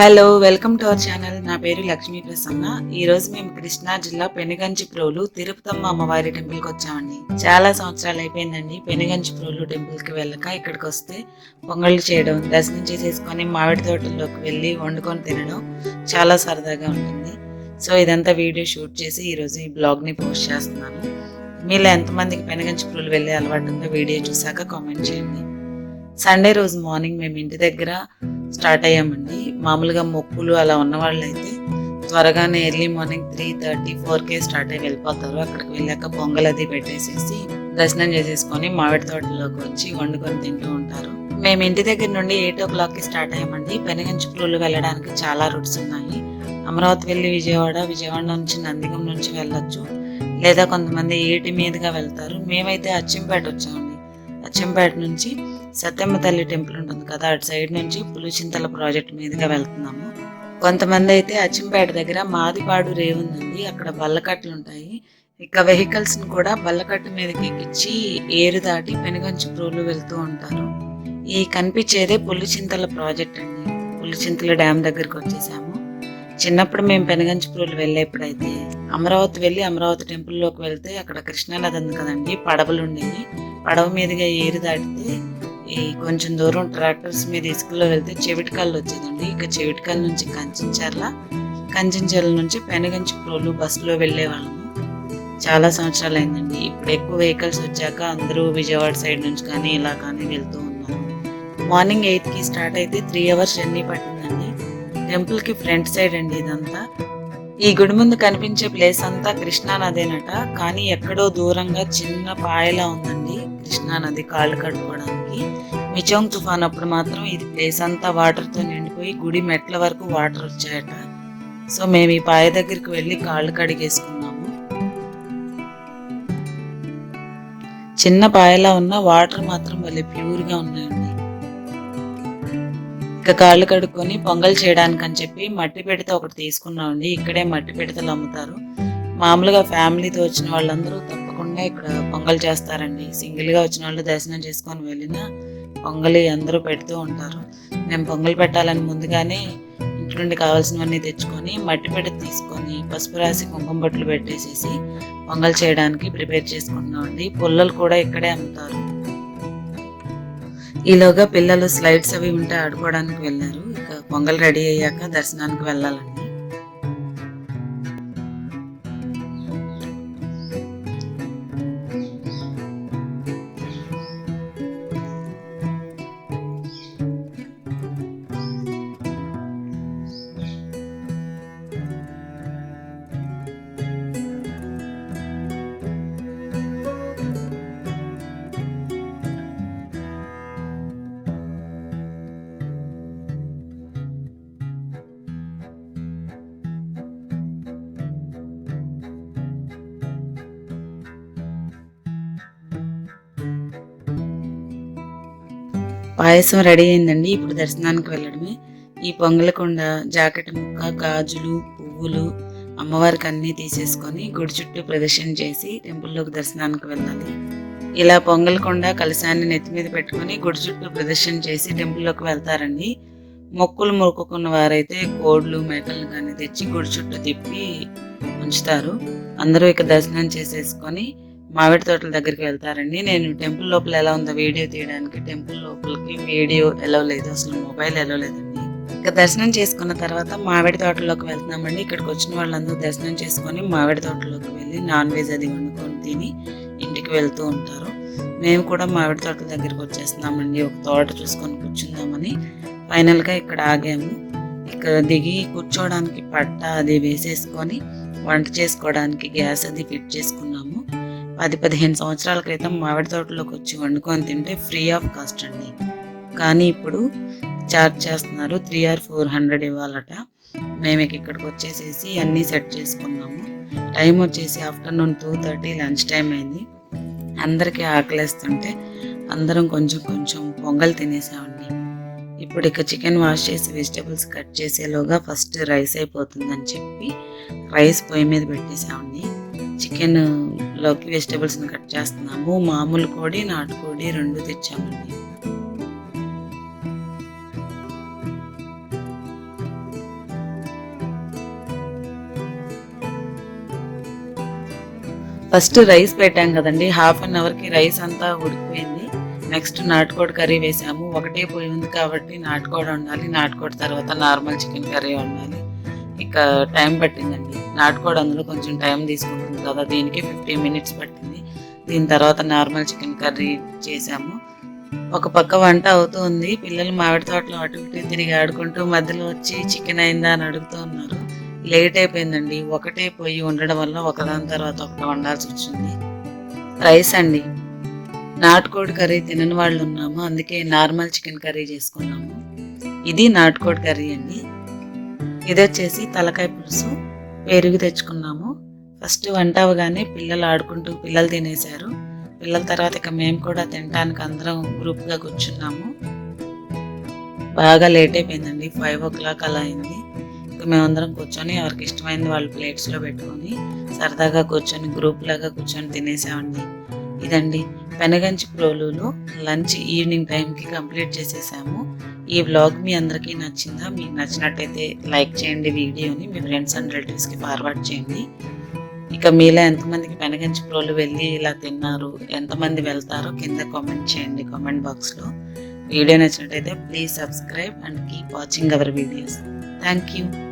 Hello welcome to our channel నా పేరు లక్ష్మీ ప్రసన్న. ఈ రోజు మేము కృష్ణా జిల్లా పెనుగంచి ప్రోలు తిరుపతమ్మ అమ్మవారి టెంపుల్కి వచ్చామండి. చాలా సంవత్సరాలు అయిపోయిందండి. పెనుగంచి ప్రోలు టెంపుల్కి వెళ్ళక ఇక్కడికి వస్తే పొంగళ్ళు చేయడం దర్శనం చేసేసుకొని మామిడి తోటల్లోకి వెళ్ళి వండుకొని తినడం చాలా సరదాగా ఉంటుంది. సో ఇదంతా వీడియో షూట్ చేసి ఈరోజు ఈ బ్లాగ్ని పోస్ట్ చేస్తున్నాను. మీలో ఎంతమందికి పెనుగంచి ప్రోలు వెళ్ళే అలవాటు ఉందో వీడియో చూసాక కామెంట్ చేయండి. సండే రోజు మార్నింగ్ మేము ఇంటి దగ్గర స్టార్ట్ అయ్యామండి. మామూలుగా మొక్కులు అలా ఉన్న వాళ్ళైతే త్వరగానే ఎర్లీ మార్నింగ్ త్రీ థర్టీ ఫోర్కే స్టార్ట్ అయ్యి వెళ్ళిపోతారు. అక్కడికి వెళ్ళాక పొంగల్ అది పెట్టేసేసి దర్శనం చేసేసుకొని మామిడి తోటలోకి వచ్చి వండుకొని తింటూ ఉంటారు. మేము ఇంటి దగ్గర నుండి ఎయిట్ ఓ క్లాక్కి స్టార్ట్ అయ్యామండి. పెనగంచుపులు వెళ్ళడానికి చాలా రూట్స్ ఉన్నాయి. అమరావతి వెళ్ళి విజయవాడ విజయవాడ నుంచి నందిగం నుంచి వెళ్ళొచ్చు. లేదా కొంతమంది ఏటి మీదుగా వెళ్తారు. మేమైతే అచ్చంపేట వచ్చామండి. అచ్చంపేట నుంచి సత్యమ్మ తల్లి టెంపుల్ ఉంటుంది కదా అటు సైడ్ నుంచి పులిచింతల ప్రాజెక్ట్ మీదుగా వెళ్తున్నాము. కొంతమంది అయితే అచ్చంపేట దగ్గర మాదిపాడు రేవుందండి అక్కడ బల్లకట్లు ఉంటాయి. ఇక వెహికల్స్ని కూడా బల్లకట్టు మీదకి ఎక్కించి ఏరు దాటి పెనుగంచి ప్రోలు వెళ్తూ ఉంటారు. ఈ కనిపించేదే పులిచింతల ప్రాజెక్ట్ అండి. పులిచింతల డ్యామ్ దగ్గరికి వచ్చేసాము. చిన్నప్పుడు మేము పెనగంచిపూర్లు వెళ్ళేప్పుడైతే అమరావతి వెళ్ళి అమరావతి టెంపుల్లోకి వెళ్తే అక్కడ కృష్ణానది ఉంది కదండి పడవలు ఉండేవి. పడవ మీదుగా ఏరి దాటితే ఈ కొంచెం దూరం ట్రాక్టర్స్ మీద ఇసుకలో వెళ్తే చెవిటికాళ్ళు వచ్చేదండి. ఇక చెవిటికల్ నుంచి కంచించర్ల కంచించర్ల నుంచి పెనగంచి ప్రోలు బస్సులో వెళ్ళేవాళ్ళము. చాలా సంవత్సరాలు అయిందండి ఇప్పుడు ఎక్కువ వెహికల్స్ వచ్చాక అందరూ విజయవాడ సైడ్ నుంచి కానీ ఇలా కానీ వెళ్తూ ఉన్నారు. మార్నింగ్ ఎయిట్కి స్టార్ట్ అయితే త్రీ అవర్స్ జర్నీ పట్టిందండి. టెంపుల్కి ఫ్రంట్ సైడ్ అండి ఇదంతా. ఈ గుడి ముందు కనిపించే ప్లేస్ అంతా కృష్ణానదేనట. కానీ ఎక్కడో దూరంగా చిన్న పాయలా ఉందండి. కృష్ణానది కాళ్ళు కడుక్కోవడానికి. మిచోంగ్ తుఫాన్ అప్పుడు మాత్రం ఇది ప్లేస్ అంతా వాటర్తో నిండిపోయి గుడి మెట్ల వరకు వాటర్ వచ్చాయట. సో మేము ఈ పాయ దగ్గరికి వెళ్ళి కాళ్ళు కడిగేసుకున్నాము. చిన్న పాయలా ఉన్న వాటర్ మాత్రం భలే ప్యూర్గా ఉన్నాయండి. ఇక కాళ్ళు కడుక్కొని పొంగల్ చేయడానికి అని చెప్పి మట్టి పెడితే ఒకటి తీసుకున్నామండి. ఇక్కడే మట్టి పిడతలు అమ్ముతారు మామూలుగా ఫ్యామిలీతో వచ్చిన వాళ్ళందరూ విధంగా ఇక్కడ పొంగల్ చేస్తారండి. సింగిల్గా వచ్చిన వాళ్ళు దర్శనం చేసుకొని వెళ్ళినా పొంగలి అందరూ పెడుతూ ఉంటారు. మేము పొంగల్ పెట్టాలని ముందుగానే ఇంటి నుండి కావాల్సినవన్నీ తెచ్చుకొని మట్టి పెట్టి తీసుకొని పసుపు రాసి కుంకుమ బొట్లు పెట్టేసేసి పొంగల్ చేయడానికి ప్రిపేర్ చేసుకుంటున్నామండి. పుల్లలు కూడా ఇక్కడే అమ్ముతారు. ఈలోగా పిల్లలు స్లైడ్స్ అవి ఉంటే ఆడుకోవడానికి వెళ్ళారు. ఇక పొంగల్ రెడీ అయ్యాక దర్శనానికి వెళ్ళాలండి. పాయసం రెడీ అయిందండి. ఇప్పుడు దర్శనానికి వెళ్ళడమే. ఈ పొంగలకొండ జాకెట్ ముక్క గాజులు పువ్వులు అమ్మవారికి అన్నీ తీసేసుకొని గుడి చుట్టూ ప్రదర్శన చేసి టెంపుల్లోకి దర్శనానికి వెళ్ళాలి. ఇలా పొంగలకొండ కలశాన్ని నెత్తి మీద పెట్టుకొని గుడి చుట్టూ ప్రదర్శన చేసి టెంపుల్లోకి వెళ్తారండి. మొక్కులు మొక్కుకున్న వారైతే కోడ్లు మేకలను కానీ తెచ్చి గుడి చుట్టూ తిప్పి ఉంచుతారు. అందరూ ఇక దర్శనం చేసేసుకొని మామిడి తోటల దగ్గరికి వెళ్తారండి. నేను టెంపుల్ లోపల ఎలా ఉందో వీడియో తీయడానికి టెంపుల్ లోపలికి వీడియో ఎలా లేదు అసలు మొబైల్ ఎలా లేదండి. ఇక దర్శనం చేసుకున్న తర్వాత మామిడి తోటలోకి వెళ్తున్నామండి. ఇక్కడికి వచ్చిన వాళ్ళందరూ దర్శనం చేసుకొని మామిడి తోటలోకి వెళ్ళి నాన్ వెజ్ అది వండుకొని తిని ఇంటికి వెళ్తూ ఉంటారు. మేము కూడా మామిడి తోటల దగ్గరికి వచ్చేస్తున్నామండి. ఒక తోట చూసుకొని కూర్చుందామని ఫైనల్గా ఇక్కడ ఆగాము. ఇక్కడ దిగి కూర్చోవడానికి పట్ట అది వేసేసుకొని వంట చేసుకోవడానికి గ్యాస్ అది ఫిట్ చేసుకున్నాము. పది పదిహేను సంవత్సరాల క్రితం మామిడి తోటలోకి వచ్చి వండుకొని తింటే ఫ్రీ ఆఫ్ కాస్ట్ అండి. కానీ ఇప్పుడు చార్జ్ చేస్తున్నారు త్రీ ఆర్ ఫోర్ హండ్రెడ్ ఇవ్వాలట. మేము ఇక్కడికి వచ్చేసేసి అన్నీ సెట్ చేసుకున్నాము. టైం వచ్చేసి afternoon two thirty lunch time అయింది. అందరికీ ఆకలేస్తుంటే అందరం కొంచెం కొంచెం పొంగల్ తినేసామండి. ఇప్పుడు ఇక చికెన్ వాష్ చేసి వెజిటేబుల్స్ కట్ చేసేలోగా ఫస్ట్ రైస్ అయిపోతుందని చెప్పి రైస్ పొయ్యి మీద పెట్టేసామండి. చికెన్ లోకి వెజిటేబుల్స్ని కట్ చేస్తున్నాము. మామూలు కోడి నాటుకోడి రెండు తెచ్చామండి. ఫస్ట్ రైస్ పెట్టాం కదండి. హాఫ్ అన్ అవర్కి రైస్ అంతా ఉడికిపోయింది. నెక్స్ట్ నాటుకోడి కర్రీ వేసాము. ఒకటే పోయి ఉంది కాబట్టి నాటుకోడి ఉండాలి నాటుకోడి తర్వాత నార్మల్ చికెన్ కర్రీ ఉండాలి ఇక టైం పట్టిందండి. నాటుకోడి అందులో కొంచెం టైం తీసుకుంటుంది. కదా దీనికి ఫిఫ్టీన్ మినిట్స్ పట్టింది. దీని తర్వాత నార్మల్ చికెన్ కర్రీ చేసాము. ఒక పక్క వంట అవుతూ ఉంది. పిల్లలు మామిడి తోటలో అటు ఇటు తిరిగి ఆడుకుంటూ మధ్యలో వచ్చి చికెన్ అయిందా? అని అడుగుతూ ఉన్నారు. లేట్ అయిపోయిందండి. ఒకటే పొయ్యి ఉండడం వల్ల ఒకదాని తర్వాత ఒకటి వండాల్సి వచ్చింది. రైస్ అండి. నాటుకోడి కర్రీ తినని వాళ్ళు ఉన్నాము. అందుకే నార్మల్ చికెన్ కర్రీ చేసుకున్నాము. ఇది నాటుకోడి కర్రీ అండి. ఇది వచ్చేసి తలకాయ పులుసు. పెరుగు తెచ్చుకున్నాము. ఫస్ట్ వంట అవగానే పిల్లలు ఆడుకుంటూ పిల్లలు తినేశారు. పిల్లల తర్వాత ఇక మేము కూడా తినడానికి అందరం గ్రూప్గా కూర్చున్నాము. బాగా లేట్ అయిపోయిందండి. ఫైవ్ ఓ క్లాక్ అలా అయింది. ఇక మేమందరం కూర్చొని ఎవరికి ఇష్టమైంది వాళ్ళు ప్లేట్స్లో పెట్టుకొని సరదాగా కూర్చొని గ్రూప్ లాగా కూర్చొని తినేసామండి. ఇదండి పెనగంచి ప్రోలులో లంచ్ ఈవినింగ్ టైంకి కంప్లీట్ చేసేసాము. ఈ వ్లాగ్ మీ అందరికీ నచ్చిందా? మీకు నచ్చినట్టయితే లైక్ చేయండి వీడియోని మీ ఫ్రెండ్స్ అండ్ రిలేటివ్స్కి ఫార్వర్డ్ చేయండి. ఇక మీలో ఎంతమందికి పెనగంచి ప్రోలు వెళ్ళి ఇలా తిన్నారు ఎంతమంది వెళ్తారో కింద కామెంట్ చేయండి కామెంట్ బాక్స్లో వీడియో నచ్చినట్టయితే please subscribe and keep watching our videos thank you